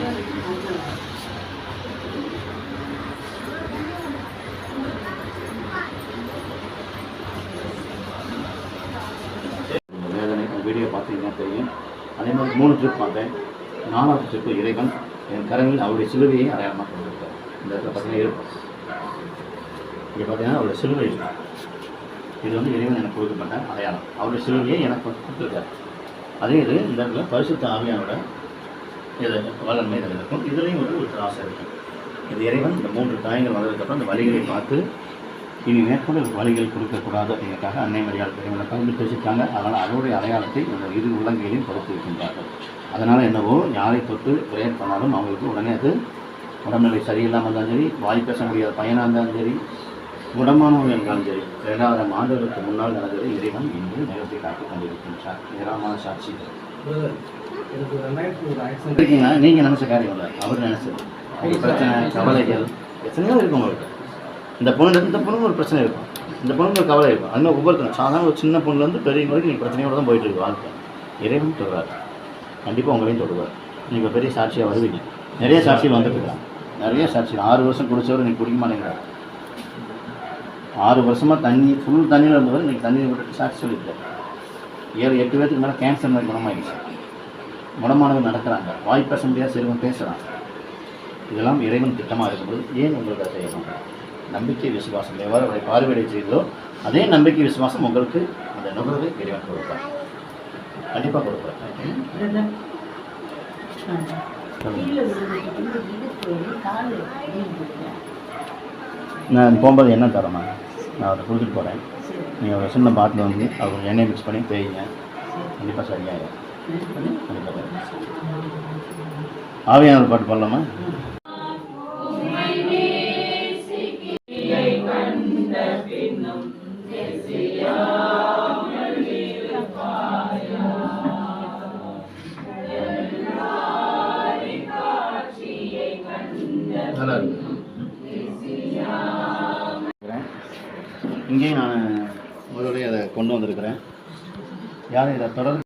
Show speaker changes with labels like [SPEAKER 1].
[SPEAKER 1] வேதனை வீடியோ பார்த்தீங்கன்னா தெரியும். அதே மாதிரி மூணு ட்ரிப் பார்த்தேன். நாலாவது ட்ரிப்பு இறைவன் என் கரங்களில் அவருடைய சிலுவையை அடையாளமாக கொண்டிருக்கார் இந்த இடத்துல பார்த்தீங்கன்னா இருப்போம் இங்கே பார்த்தீங்கன்னா அவருடைய சிலுவை இது வந்து இறைவன் எனக்கு கொடுக்கப்பட்ட அடையாளம். அவருடைய சிலுவையை எனக்கு கொடுத்துருக்காரு. அதே இது இந்த இடத்துல பரிசுத்த ஆவியானோட இது வளன்மை இதில் இருக்கும் இதுலேயும் வந்து ஒரு ஆசை இருக்கும் இது இறைவன் இந்த மூன்று காயங்கள் வந்ததுக்கப்புறம் இந்த வலிகளை பார்த்து இனி மேற்கொண்டு வழிகள் கொடுக்கக்கூடாது அப்படிங்கிறக்காக அன்னை மரியாதை இறைவனை பகிர்ந்து வச்சுருக்காங்க அதனால் அதனுடைய அடையாளத்தை இந்த இரு உள்ளங்கையிலையும் கொடுத்து இருக்கின்றார்கள். அதனால் என்னவோ யாரை தொட்டு பிரேயர் பண்ணாலும் அவங்களுக்கு உடனே அது உடல்நிலை சரியில்லாமல் இருந்தாலும் சரி வாய் பேச முடியாத பையனாக இருந்தாலும் சரி குணமானவங்க என்றாலும் சரி இரண்டாயிரம் ஆண்டுகளுக்கு முன்னால் நடந்தது இறைவன் இன்று நேரத்தை காட்டிக் கொண்டிருக்கின்றார். நிறமான சாட்சி. இருக்கீங்களா? நீங்கள் நினச்ச காரியம் இல்லை அவர் நினச்சது. பிரச்சனை கவலைகள் எத்தனையோ இருக்கும் உங்களுக்கு. இந்த பொண்ணு இந்த பொண்ணுக்கு ஒரு பிரச்சனை இருக்கும். இந்த பொண்ணுக்கு ஒரு கவலை இருக்கும். மாதிரி ஒவ்வொருத்தரும் சாதாரண ஒரு சின்ன பொண்ணுலேருந்து பெரியவங்க வரைக்கும் நீங்கள் பிரச்சனையோட தான் போயிட்டு இருக்கு வாழ்க்கை. இறைவன் தொடுவார் கண்டிப்பாக உங்களையும் தொடுவார். நீங்கள் பெரிய சாட்சியாக வருவீங்க. நிறைய சாட்சிகள் வந்துட்டுருக்காங்க நிறைய சாட்சிகள். ஆறு வருஷம் குடிச்சவர் நீங்கள் குடிக்க மாட்டேங்கிறார் ஆறு வருஷமாக தண்ணி ஃபுல் தண்ணியில் இருந்தவர் நீங்கள் தண்ணியை விட்டுட்டு சாட்சி சொல்லியிருக்காரு ஏழு எட்டு பேருக்கு மேலே கேன்சர் மாதிரி குணமாயிடுச்சு. குணமானவர் நடக்கிறாங்க. வாய் பேச முடியாத சிறுவன் பேசுகிறாங்க இதெல்லாம் இறைவன் திட்டமாக இருக்கும்போது ஏன் உங்களுக்கு அதை செய்யணும் நம்பிக்கை விசுவாசம். எவ்வாறு அவரை பார்வையிட செய்தோ அதே நம்பிக்கை விசுவாசம் உங்களுக்கு அந்த நுகர்வை இறைவன் கொடுப்பார். கண்டிப்பாக கொடுப்பார். நான் போகும்போது என்ன தரமா நான் அதை கொடுத்துட்டு போகிறேன் நீங்கள் ஒரு சின்ன பாட்டில் வந்து அவர் எண்ணெய் மிக்ஸ் பண்ணி தேய்ங்க. கண்டிப்பாக சரியாயிடும் கண்டிப்பாக ஆவியான பாட்டு பாடலாமா? நல்லா இருக்கு இங்கேயும் நான் மறுபடியும் அதை கொண்டு வந்திருக்கிறேன். யாரும் இதை தொடர்ந்து